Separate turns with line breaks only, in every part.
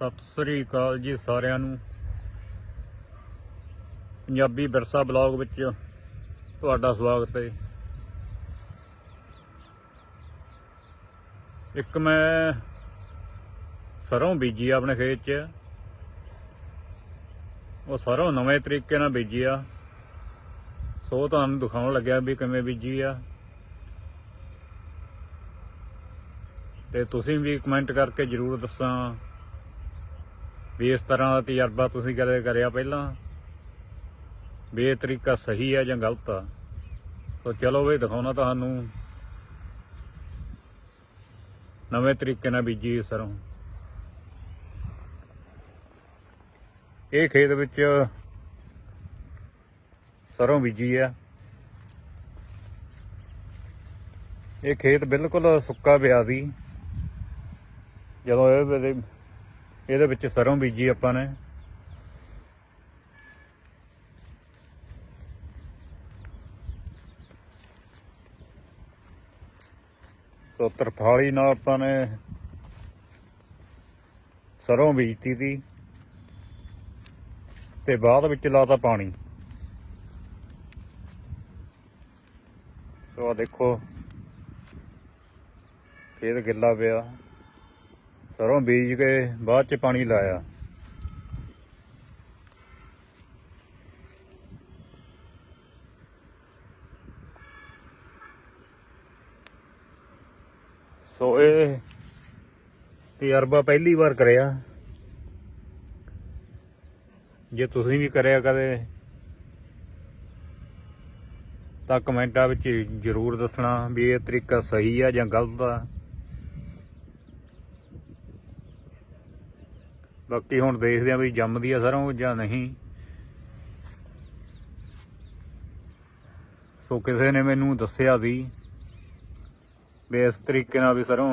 ਸਤਿ ਸ੍ਰੀ ਅਕਾਲ ਜੀ ਸਾਰਿਆਂ ਨੂੰ। ਪੰਜਾਬੀ ਵਿਰਸਾ ਬਲੌਗ ਵਿੱਚ ਤੁਹਾਡਾ ਸਵਾਗਤ ਹੈ। ਇੱਕ ਮੈਂ ਸਰੋਂ ਬੀਜੀ ਆਪਣੇ ਖੇਤ 'ਚ। ਉਹ ਸਰੋਂ ਨਵੇਂ ਤਰੀਕੇ ਨਾਲ ਬੀਜੀ ਆ। ਸੋ ਤੁਹਾਨੂੰ ਦਿਖਾਉਣ ਲੱਗਿਆ ਵੀ ਕਿਵੇਂ ਬੀਜੀ ਆ। ਤੇ ਤੁਸੀਂ ਵੀ ਕਮੈਂਟ ਕਰਕੇ ਜਰੂਰ ਦੱਸਾਂ ਵੀ ਇਸ ਤਰ੍ਹਾਂ ਦਾ ਤਜਰਬਾ ਤੁਸੀਂ ਕਦੇ ਕਰਿਆ ਪਹਿਲਾਂ? ਵੀ ਇਹ ਤਰੀਕਾ ਸਹੀ ਆ ਜਾਂ ਗਲਤ ਆ? ਤਾਂ ਚਲੋ ਵੀ ਦਿਖਾਉਣਾ ਤੁਹਾਨੂੰ। ਨਵੇਂ ਤਰੀਕੇ ਨਾਲ ਬੀਜੀ ਸਰੋਂ ਇਹ ਖੇਤ ਵਿੱਚ ਸਰੋਂ ਬੀਜੀ ਆ। ਇਹ ਖੇਤ ਬਿਲਕੁਲ ਸੁੱਕਾ ਪਿਆ ਸੀ। ਜਦੋਂ ਇਹ ਇਹਦੇ ਵਿੱਚ ਸਰੋਂ ਬੀਜੀ ਆਪਾਂ ਨੇ। ਸੋ ਤਰਫਾਲੀ ਨਾਲ ਆਪਾਂ ਨੇ ਸਰੋਂ ਬੀਜਤੀ ਦੀ ਤੇ ਬਾਅਦ ਵਿੱਚ ਲਾਤਾ ਪਾਣੀ। ਸੋ ਆ ਦੇਖੋ, ਖੇਤ ਗਿੱਲਾ ਪਿਆ। ਸਰੋਂ ਬੀਜ ਕੇ ਬਾਅਦ ਚ ਪਾਣੀ ਲਾਇਆ। ਸੋ ਇਹ ਤਜਰਬਾ ਪਹਿਲੀ ਵਾਰ ਕਰਿਆ। ਜੇ ਤੁਸੀਂ ਵੀ ਕਰਿਆ ਕਦੇ, ਤਾਂ ਕਮੈਂਟਾਂ ਵਿੱਚ ਜਰੂਰ ਦੱਸਣਾ ਵੀ ਇਹ ਤਰੀਕਾ ਸਹੀ ਆ ਜਾਂ ਗਲਤ ਆ। ਬਾਕੀ ਹੁਣ ਦੇਖਦੇ ਆ ਵੀ ਜੰਮਦੀ ਆ ਸਰੋਂ ਜਾਂ ਨਹੀਂ। ਸੋ ਕਿਸੇ ਨੇ ਮੈਨੂੰ ਦੱਸਿਆ ਸੀ ਵੀ ਇਸ ਤਰੀਕੇ ਨਾਲ ਵੀ ਸਰੋਂ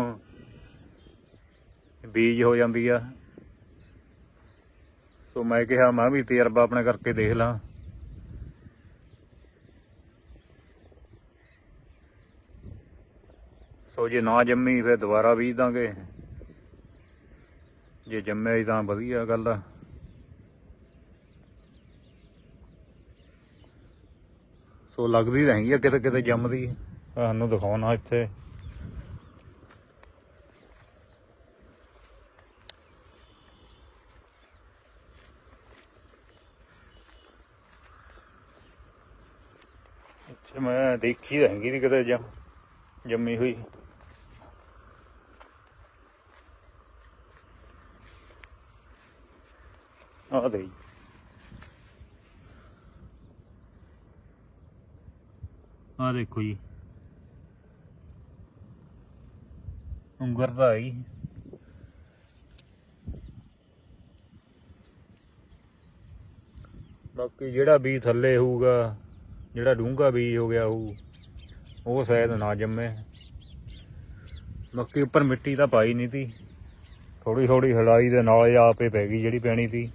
ਬੀਜ ਹੋ ਜਾਂਦੀ ਆ। ਸੋ ਮੈਂ ਕਿਹਾ ਮੈਂ ਵੀ ਤਜਰਬਾ ਆਪਣੇ ਕਰਕੇ ਦੇਖ ਲਾਂ। ਸੋ ਜੇ ਨਾ ਜੰਮੀ ਫਿਰ ਦੁਬਾਰਾ ਬੀਜ ਦਾਂਗੇ। ਜੇ ਜੰਮਿਆ ਹੀ ਤਾਂ ਵਧੀਆ ਗੱਲ ਆ। ਸੋ ਲੱਗਦੀ ਤਾਂ ਹੈਗੀ ਆ, ਕਿਤੇ ਕਿਤੇ ਜੰਮਦੀ ਸਾਨੂੰ ਦਿਖਾਉਣਾ ਇੱਥੇ। ਇੱਥੇ ਮੈਂ ਦੇਖੀ ਤਾਂ ਹੈਗੀ ਕਿਤੇ ਜੰਮ ਜੰਮੀ ਹੋਈ। ਆ ਦੇ ਆ ਦੇਖੋ ਜੀ। ਉਂਗਰ ਦਾ ਆਈ ਬਾਕੀ ਜਿਹੜਾ ਬੀਜ ਥੱਲੇ ਹੋਊਗਾ, ਜਿਹੜਾ ਡੂੰਘਾ ਬੀਜ ਹੋ ਗਿਆ ਹੋਊ, ਉਹ ਸ਼ਾਇਦ ਨਾ ਜੰਮੇ। ਬਾਕੀ ਉੱਪਰ ਮਿੱਟੀ ਤਾਂ ਪਾਈ ਨਹੀਂ ਤੀ। ਥੋੜੀ ਥੋੜੀ ਹਲਾਈ ਦੇ ਨਾਲ ਹੀ ਆਪੇ ਪੈ ਗਈ ਜਿਹੜੀ ਪੈਣੀ ਤੀ।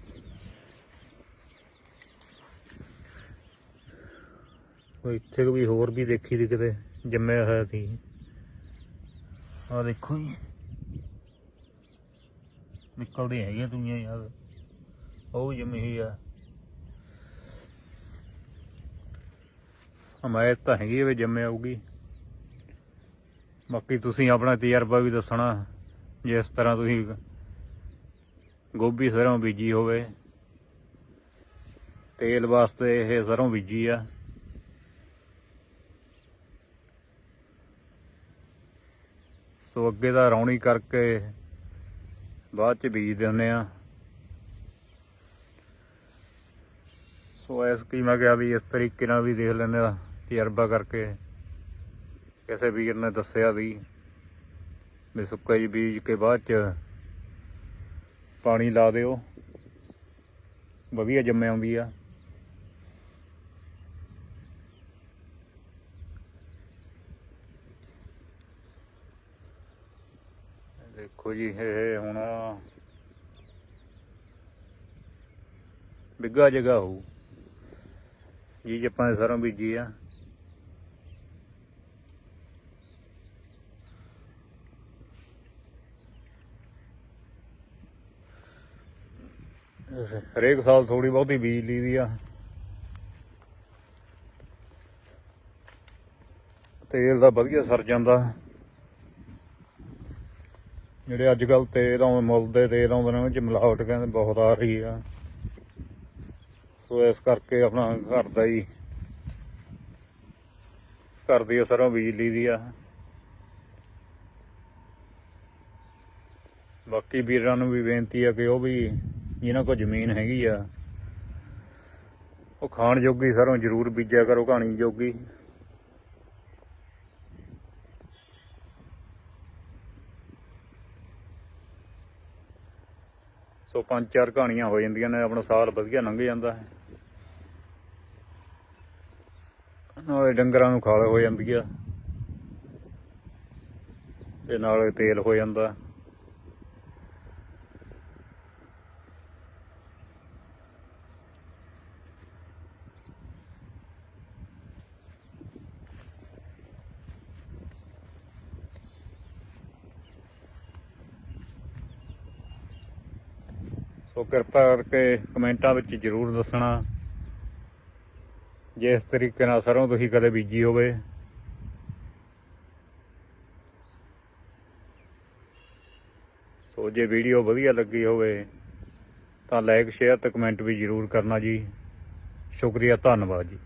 ਇੱਥੇ ਵੀ ਹੋਰ ਵੀ ਦੇਖੀ ਦੀ ਕਿਤੇ, ਜੰਮਿਆ ਹੋਇਆ ਸੀ। ਆ ਦੇਖੋ ਜੀ। ਨਿਕਲਦੇ ਹੈਗੇ ਦੁਨੀਆ ਯਾਰ। ਉਹ ਜੰਮੀ ਹੋਈ ਆ। ਹਮਾਇਤ ਤਾਂ ਹੈਗੀ ਆ ਵੀ ਜੰਮੇ ਆਊਗੀ। ਬਾਕੀ ਤੁਸੀਂ ਆਪਣਾ ਤਜਰਬਾ ਵੀ ਦੱਸਣਾ, ਜਿਸ ਤਰ੍ਹਾਂ ਤੁਸੀਂ ਗੋਭੀ ਸਰੋਂ ਬੀਜੀ ਹੋਵੇ। ਤੇਲ ਵਾਸਤੇ ਇਹ ਸਰੋਂ ਬੀਜੀ ਆ। ਸੋ ਅੱਗੇ ਦਾ ਰੌਣੀ ਕਰਕੇ ਬਾਅਦ ਚ ਬੀਜ ਦਿੰਦੇ ਆ ਸੋ ਇਸ ਕੀ ਮੈਂ ਕਿਹਾ ਵੀ ਇਸ ਤਰੀਕੇ ਨਾਲ ਵੀ ਦੇਖ ਲੈਂਦੇ ਆ ਤਜਰਬਾ ਕਰਕੇ। ਕਿਸੇ ਵੀਰ ਨੇ ਦੱਸਿਆ ਸੀ ਵੀ ਸੁੱਕਾ ਜੀ ਬੀਜ ਕੇ ਬਾਅਦ ਚ ਪਾਣੀ ਲਾ ਦਿਓ। ਵਧੀਆ ਜੰਮੇ ਆਉਂਦੀ ਆ। ਦੇਖੋ ਜੀ, ਇਹ ਹੁਣ ਬਿੱਗਾ ਜਗ੍ਹਾ ਹੋਊ। ਜੀ, ਜੇ ਆਪਾਂ ਸਰੋਂ ਬੀਜੀ ਆ। ਹਰੇਕ ਸਾਲ ਥੋੜੀ ਬਹੁਤੀ ਬੀਜ ਲਈ ਦੀ ਆ। ਤੇਲ ਦਾ ਵਧੀਆ ਸਰ ਜਾਂਦਾ। ਜਿਹੜੇ ਅੱਜ ਕੱਲ ਤੇਲ ਆਉਂਦੇ ਮੁੱਲ ਦੇ ਤੇਲ ਆਉਂਦੇ ਨੇ, ਉਹ ਚ ਮਿਲਾਵਟ ਕਹਿੰਦੇ ਬਹੁਤ ਆ ਰਹੀ ਆ। ਸੋ ਇਸ ਕਰਕੇ ਆਪਣਾ ਘਰ ਦਾ ਹੀ ਘਰ ਦੀ ਸਰੋਂ ਬਿਜਲੀ ਦੀ ਆ। ਬਾਕੀ ਵੀਰਾਂ ਨੂੰ ਵੀ ਬੇਨਤੀ ਆ ਕਿ ਉਹ ਵੀ ਜਿਹਨਾਂ ਕੋਲ ਜ਼ਮੀਨ ਹੈਗੀ ਆ, ਉਹ ਖਾਣ ਜੋਗੀ ਸਰੋਂ ਜ਼ਰੂਰ ਬੀਜਿਆ ਕਰੋ, ਕਹਾਣੀ ਜੋਗੀ। ਸੋ ਪੰਜ ਚਾਰ ਕਹਾਣੀਆਂ ਹੋ ਜਾਂਦੀਆਂ ਨੇ, ਆਪਣਾ ਸਾਲ ਵਧੀਆ ਲੰਘ ਜਾਂਦਾ ਹੈ। ਨਾਲੇ ਡੰਗਰਾਂ ਨੂੰ ਖਾਲ ਹੋ ਜਾਂਦੀ ਆ। ਤੇ ਨਾਲੇ ਤੇਲ ਹੋ ਜਾਂਦਾ। ਸੋ ਕਿਰਪਾ ਕਰਕੇ ਕਮੈਂਟਾਂ ਵਿੱਚ ਜਰੂਰ ਦੱਸਣਾ। ਜੇ ਇਸ ਤਰੀਕੇ ਨਾਲ ਸਰੋਂ ਤੁਸੀਂ ਕਦੇ ਬੀਜੀ ਹੋਵੇ। ਸੋ ਜੇ ਵੀਡੀਓ ਵਧੀਆ ਲੱਗੀ ਹੋਵੇ, ਤਾਂ ਲਾਈਕ, ਸ਼ੇਅਰ ਤੇ ਕਮੈਂਟ ਵੀ ਜਰੂਰ ਕਰਨਾ ਜੀ। ਸ਼ੁਕਰੀਆ, ਧੰਨਵਾਦ ਜੀ।